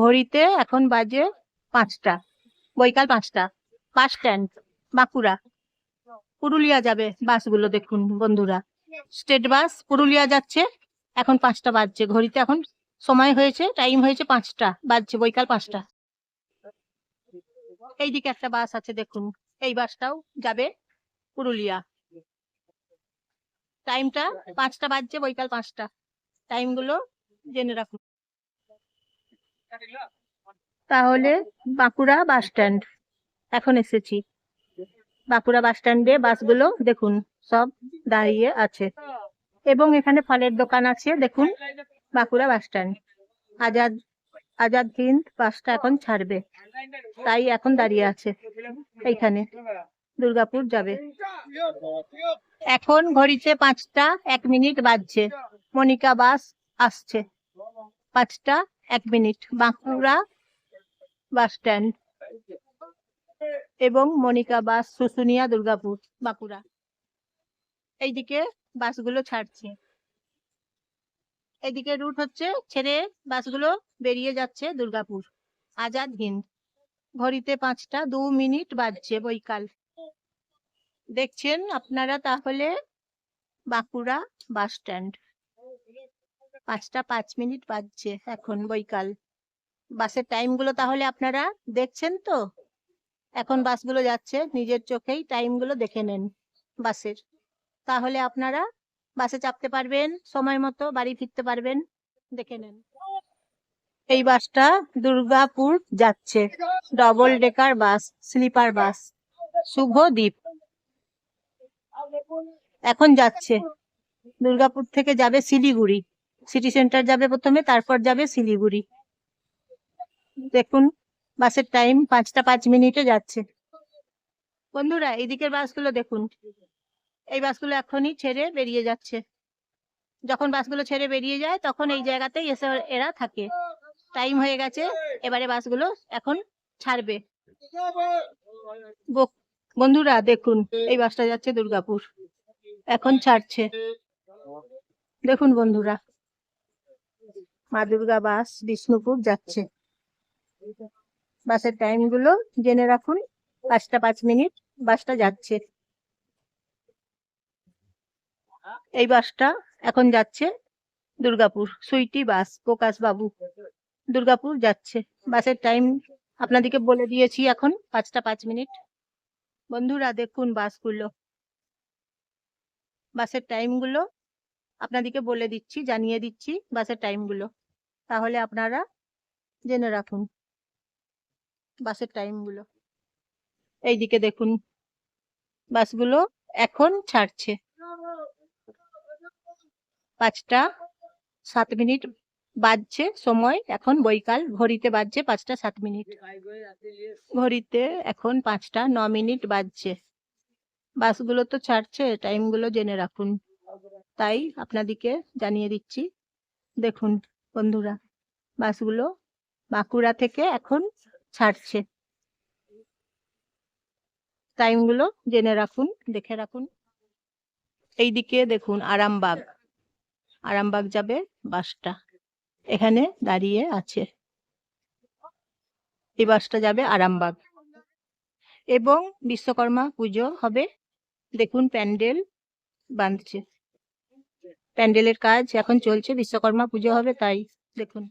ঘড়িতে এখন বাজে পাঁচটা। বৈকাল পাঁচটা। বাস স্ট্যান্ড বাঁকুড়া। পুরুলিয়া যাবে বাসগুলো দেখুন বন্ধুরা। স্টেট বাস পুরুলিয়া যাচ্ছে, এখন পাঁচটা বাজছে। ঘড়িতে এখন সময় হয়েছে টাইম হয়েছে পাঁচটা, বাজছে বৈকাল পাঁচটা। এইদিকে একটা বাস আছে দেখুন, এই বাসটাও যাবে পুরুলিয়া। টাইমটা পাঁচটা বাজছে, বৈকাল পাঁচটা। টাইমগুলো জেনে রাখুন। তাহলে বাঁকুড়া বাস স্ট্যান্ড। এখন এসেছি। বাঁকুড়া বাস স্ট্যান্ডে বাসগুলো দেখুন, সব দাঁড়িয়ে আছে। এবং এখানে ফলের দোকান আছে, দেখুন, বাঁকুড়া বাস স্ট্যান্ড। আজাদ আজাদ হিন্দ বাসটা এখন ছাড়বে। তাই এখন দাঁড়িয়ে আছে, এইখানে। দুর্গাপুর যাবে। এখন ঘড়িতে পাঁচটা এক মিনিট বাজছে। মনিকা বাস আসছে। পাঁচটা, এক মিনিট। বাঁকুড়া বাস স্ট্যান্ড এবং মনিকা বাস, শুশুনিয়া, দুর্গাপুর, বাঁকুড়া। এইদিকে বাসগুলো ছাড়ছে। এদিকে রুট হচ্ছে ছেড়ে বাসগুলো বেরিয়ে যাচ্ছে দুর্গাপুর। আজাদ হিন্দ। ঘড়িতে পাঁচটা, দু মিনিট বাজছে বৈকাল। দেখছেন আপনারা তাহলে বাঁকুড়া বাস স্ট্যান্ড। পাঁচটা পাঁচ মিনিট বাজছে এখন বৈকাল। বাসের টাইমগুলো তাহলে আপনারা দেখছেন তো? এখন বাসগুলো যাচ্ছে, নিজের চোখেই টাইমগুলো দেখে নেন বাসের। তাহলে আপনারা বাসে চাপতে পারবেন, সময় মতো বাড়ি ফিরতে পারবেন, দেখে নেন। এই বাসটা দুর্গাপুর যাচ্ছে। Double decker bus sleeper bus. Shubhadeep এখন যাচ্ছে। দুর্গাপুর থেকে যাবে শিলিগুড়ি। সিটি সেন্টার যাবে প্রথমে, তারপর যাবে শিলিগুড়ি। দেখুন, বাসের টাইম পাঁচটা পাঁচ মিনিটে যাচ্ছে। বন্ধুরা, এইদিকের বাসগুলো দেখুন। এই বাসগুলো এখনই ছেড়ে বেরিয়ে যাচ্ছে। যখন বাসগুলো ছেড়ে বেরিয়ে যায়, তখন এই জায়গাতেই এসে এরা থাকে। টাইম হয়ে গেছে, এবারে বাসগুলো এখন ছাড়বে। বন্ধুরা, দেখুন, এই বাসটা যাচ্ছে দুর্গাপুর। এখন ছাড়ছে। দেখুন, বন্ধুরা। মা দুর্গা বাস বিষ্ণুপুর যাচ্ছে। বাসের টাইমগুলো জেনে রাখুন, পাঁচটা পাঁচ মিনিট, বাসটা যাচ্ছে। এই বাসটা এখন যাচ্ছে দুর্গাপুর, সুইটি বাস, প্রকাশ বাবু। দুর্গাপুর যাচ্ছে। বাসের টাইম আপনাদেরকে বলে দিয়েছি এখন, পাঁচটা পাঁচ মিনিট। বন্ধুরা দেখুন বাসগুলো। বাসের টাইমগুলো আপনাদেরকে বলে দিচ্ছি, জানিয়ে দিচ্ছি বাসের টাইমগুলো। তাহলে আপনারা জেনে রাখুন বাসের টাইমগুলো এইদিকে দেখুন, বাসগুলো এখন ছাড়ছে। পাঁচটা সাত মিনিট বাজছে সময়, এখন বৈকাল, ঘড়িতে বাজছে পাঁচটা সাত মিনিট। ঘড়িতে এখন পাঁচটা ন মিনিট বাজছে। বাসগুলো তো ছাড়ছে, টাইমগুলো জেনে রাখুন। তাই আপনাদিকে জানিয়ে দিচ্ছি, দেখুন। বন্ধুরা, বাসগুলো বাঁকুড়া থেকে এখন ছাড়ছে। টাইমগুলো জেনে রাখুন, দেখে রাখুন। এইদিকে দেখুন, আরামবাগ। আরামবাগ যাবে বাসটা। এখানে দাঁড়িয়ে আছে। এই বাসটা যাবে আরামবাগ। এবং বিশ্বকর্মা পুজো হবে। দেখুন, প্যান্ডেল বাঁধছে। প্যান্ডেলের কাজ এখন চলছে, বিশ্বকর্মা পুজো হবে তাই। দেখুন।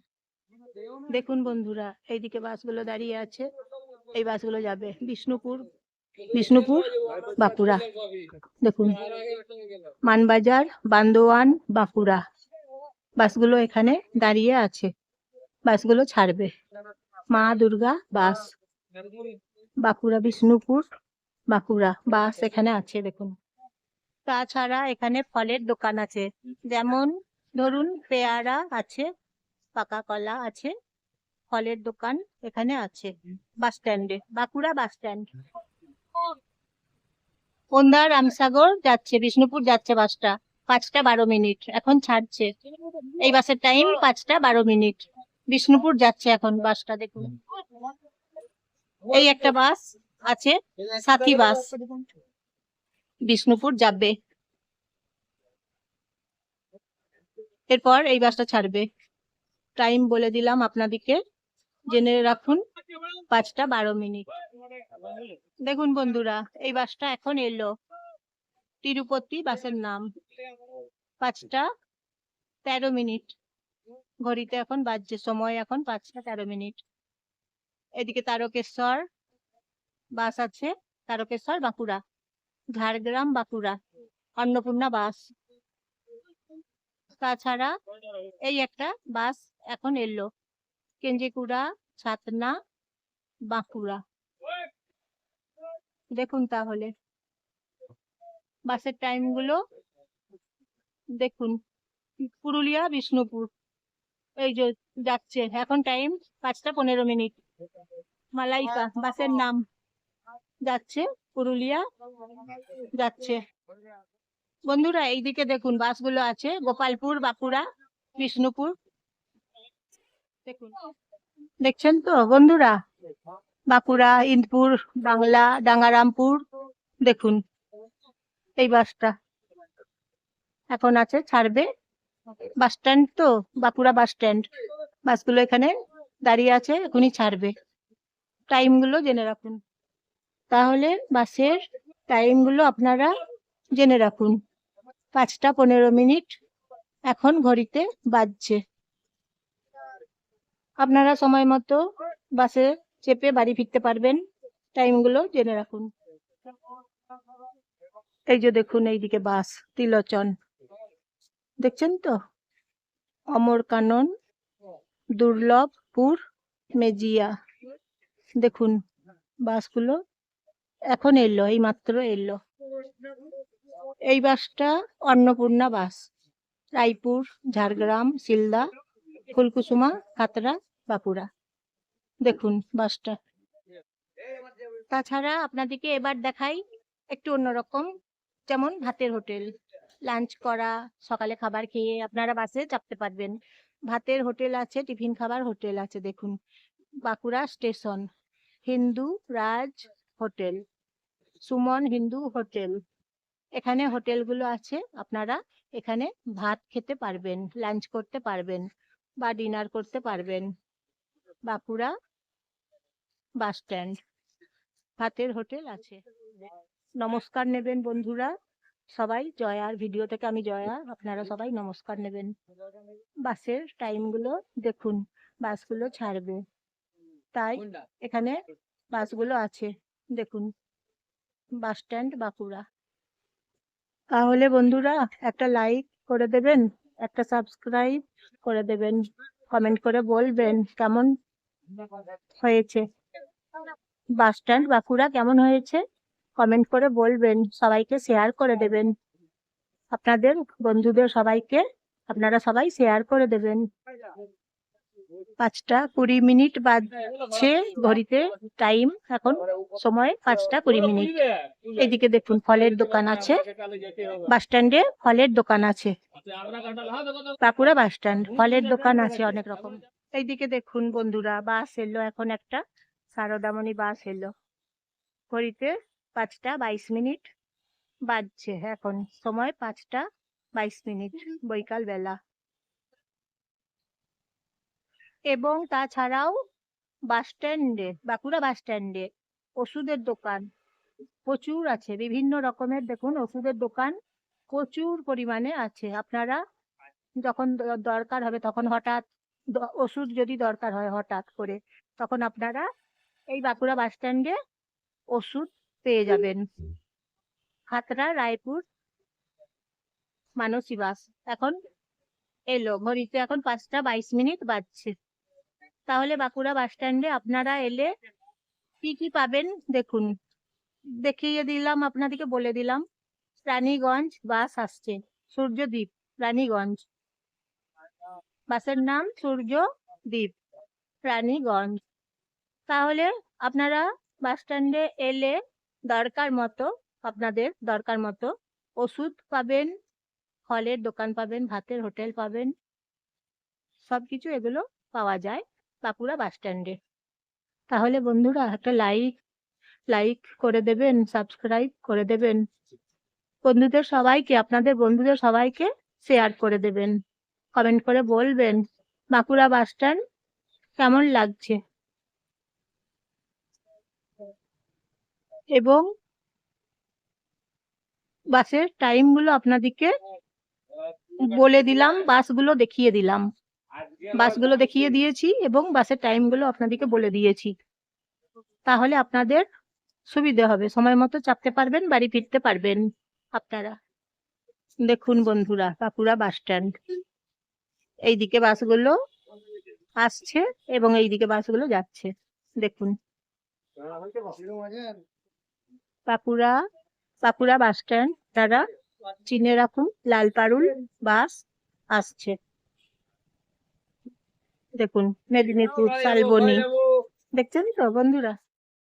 দেখুন বন্ধুরা, এইদিকে বাসগুলো দাঁড়িয়ে আছে। এই বাসগুলো যাবে বিষ্ণুপুর বিষ্ণুপুর, বাঁকুড়া। দেখুন, মানবাজার, বান্দোয়ান, বাঁকুড়া। বাসগুলো এখানে দাঁড়িয়ে আছে। বাসগুলো ছাড়বে। মা দুর্গা বাস। বাঁকুড়া বিষ্ণুপুর, বাঁকুড়া বাস এখানে আছে, দেখুন। তাছাড়া এখানে ফলের দোকান আছে। যেমন ধরুন পেয়ারা আছে পাকা কলা আছে ফলের দোকান এখানে আছে বাস স্ট্যান্ডে বাঁকুড়া বাস স্ট্যান্ড। ওন্দা রামসাগর যাচ্ছে বিষ্ণুপুর যাচ্ছে বাসটা পাঁচটা বারো মিনিট এখন ছাড়ছে। এই বাসের টাইম পাঁচটা বারো মিনিট। বিষ্ণুপুর যাচ্ছে এখন বাসটা দেখুন। এই একটা বাস আছে সাথী বাস। বিষ্ণুপুর যাবে। এরপর এই বাসটা ছাড়বে। টাইম বলে দিলাম আপনাদেরকে। জেনে রাখুন, পাঁচটা বারো মিনিট। দেখুন বন্ধুরা, এই বাসটা এখন এলো। তিরুপতি বাসের নাম। পাঁচটা তেরো মিনিট। ঘড়িতে এখন বাজছে, সময় এখন পাঁচটা তেরো মিনিট। এদিকে তারকেশ্বর বাস আছে, তারকেশ্বর বাঁকুড়া। ঝাড়গ্রাম, বাঁকুড়া, অন্নপূর্ণা বাস। তাছাড়া এই একটা বাস এখন এলো, কেঞ্জিকুড়া, ছাতনা, বাঁকুড়া। দেখুন তাহলে। বাসের টাইমগুলো দেখুন। পুরুলিয়া, বিষ্ণুপুর। এই যে যাচ্ছে, এখন টাইম পাঁচটা পনেরো মিনিট। মালাইকা, বাসের নাম। যাচ্ছে, পুরুলিয়া যাচ্ছে। বন্ধুরা, এইদিকে দেখুন, বাসগুলো আছে, গোপালপুর, বাঁকুড়া, বিষ্ণুপুর। দেখুন, দেখছেন তো? বন্ধুরা, বাঁকুড়া, ইন্দপুর, বাংলা, ডাঙ্গারামপুর, দেখুন, এই বাসটা। এখন আছে, ছাড়বে। বাস স্ট্যান্ড তো, বাঁকুড়া বাস স্ট্যান্ড। বাসগুলো এখানে দাঁড়িয়ে আছে, এখনই ছাড়বে। টাইমগুলো জেনে রাখুন। তাহলে বাসের টাইমগুলো আপনারা জেনে রাখুন। পাঁচটা পনেরো মিনিট এখন ঘড়িতে বাজছে। আপনারা সময় মতো বাসে চেপে বাড়ি ফিরতে পারবেন। টাইমগুলো জেনে রাখুন। এই যে দেখুন, এইদিকে বাস তিলোচন দেখছেন তো? অমর কানন দুর্লভপুর মেজিয়া। দেখুন, বাসগুলো এখন এলো এই মাত্র এলো। এই বাসটা অন্নপূর্ণা বাস। রায়পুর, ঝাড়গ্রাম শিলদা ফুলকুসুমা খাতড়া বাঁকুড়া। দেখুন বাসটা। তাছাড়া আপনাদেরকে এবার দেখাই একটু অন্যরকম, যেমন ভাতের হোটেল। লাঞ্চ করা, সকালে খাবার খেয়ে আপনারা বাসে চাপতে পারবেন। ভাতের হোটেল আছে, টিফিন খাবার হোটেল আছে, দেখুন। Bankura station, Hindu Raj hotel. Suman Hindu hotel. এখানে হোটেলগুলো আছে, আপনারা এখানে ভাত খেতে পারবেন লাঞ্চ করতে পারবেন বা ডিনার করতে পারবেন। বাঁকুড়া বাস স্ট্যান্ড ভাতের হোটেল আছে। নমস্কার নেবেন বন্ধুরা, সবাই জয়ার ভিডিও থেকে আমি জয়া, আপনারা সবাই নমস্কার নেবেন। বাসের টাইমগুলো দেখুন, বাসগুলো ছাড়বে। তাই এখানে বাসগুলো আছে, দেখুন। Bus stand, Bankura. তাহলে বন্ধুরা, একটা লাইক করে দেবেন, একটা সাবস্ক্রাইব করে দেবেন কমেন্ট করে বলবেন কেমন হয়েছে। বাস স্ট্যান্ড, বাঁকুড়া কেমন হয়েছে? কমেন্ট করে বলবেন, সবাইকে শেয়ার করে দেবেন। আপনাদের বন্ধুদের সবাইকে, আপনারা সবাই শেয়ার করে দেবেন। পাঁচটা কুড়ি মিনিট বাজছে ঘড়িতে টাইম এখন সময় পাঁচটা কুড়ি মিনিট। এদিকে দেখুন ফলের দোকান আছে। বাস স্ট্যান্ডে ফলের দোকান আছে। বাঁকুড়া বাস স্ট্যান্ড ফলের দোকান আছে অনেক রকম। এইদিকে দেখুন বন্ধুরা বাস এলো এখন একটা সারদামণি বাস এলো। ঘড়িতে পাঁচটা বাইশ মিনিট বাজছে এখন সময় পাঁচটা বাইশ মিনিট বৈকাল বেলা। এবং তাছাড়াও বাস স্ট্যান্ডে, বাঁকুড়া বাস স্ট্যান্ডে ওষুধের দোকান প্রচুর আছে। বিভিন্ন রকমের দেখুন ওষুধের দোকান প্রচুর পরিমাণে আছে। আপনারা যখন দরকার হবে তখন হঠাৎ ওষুধ যদি দরকার হয় হঠাৎ করে তখন আপনারা এই বাঁকুড়া বাস স্ট্যান্ডে ওষুধ পেয়ে যাবেন। খাতড়া রায়পুর, মানসী বাস। এখন এলো। ঘড়িতে এখন পাঁচটা বাইশ মিনিট বাজছে। তাহলে বাঁকুড়া বাস স্ট্যান্ডে আপনারা এলে কি কি পাবেন দেখুন। দেখিয়ে দিলাম, আপনাদেরকে বলে দিলাম। রানীগঞ্জ বাস আসছে সূর্যদ্বীপ রানীগঞ্জ। বাসের নাম সূর্যদ্বীপ রানীগঞ্জ। তাহলে আপনারা বাস স্ট্যান্ডে এলে দরকার মতো, আপনাদের দরকার মতো ওষুধ পাবেন, ফলের দোকান পাবেন, ভাতের হোটেল পাবেন, সবকিছু এগুলো পাওয়া যায়। বাঁকুড়া বাস স্ট্যান্ডে। তাহলে বন্ধুরা একটা লাইক লাইক করে দেবেন, সাবস্ক্রাইব করে দেবেন। বন্ধুদের সবাইকে, আপনাদের বন্ধুদের সবাইকে শেয়ার করে দেবেন। কমেন্ট করে বলবেন, বাঁকুড়া বাস স্ট্যান্ড কেমন লাগছে? এবং বাসের টাইমগুলো আপনাদেরকে বলে দিলাম, বাসগুলো দেখিয়ে দিলাম। বাসগুলো দেখিয়ে দিয়েছি এবং বাসের টাইমগুলো আপনাদেরকে বলে দিয়েছি। তাহলে আপনাদের সুবিধে হবে। সময় মতো চাপতে পারবেন, বাড়ি ফিরতে পারবেন আপনারা। দেখুন বন্ধুরা বাঁকুড়া বাস স্ট্যান্ড। এইদিকে বাসগুলো আসছে এবং এইদিকে বাসগুলো যাচ্ছে। দেখুন। বাঁকুড়া বাঁকুড়া বাস স্ট্যান্ড, তারা চিনে রাখুন লাল পারুল বাস আসছে। দেখুন মেদিনীপুর শালবনি। দেখছেন তো বন্ধুরা?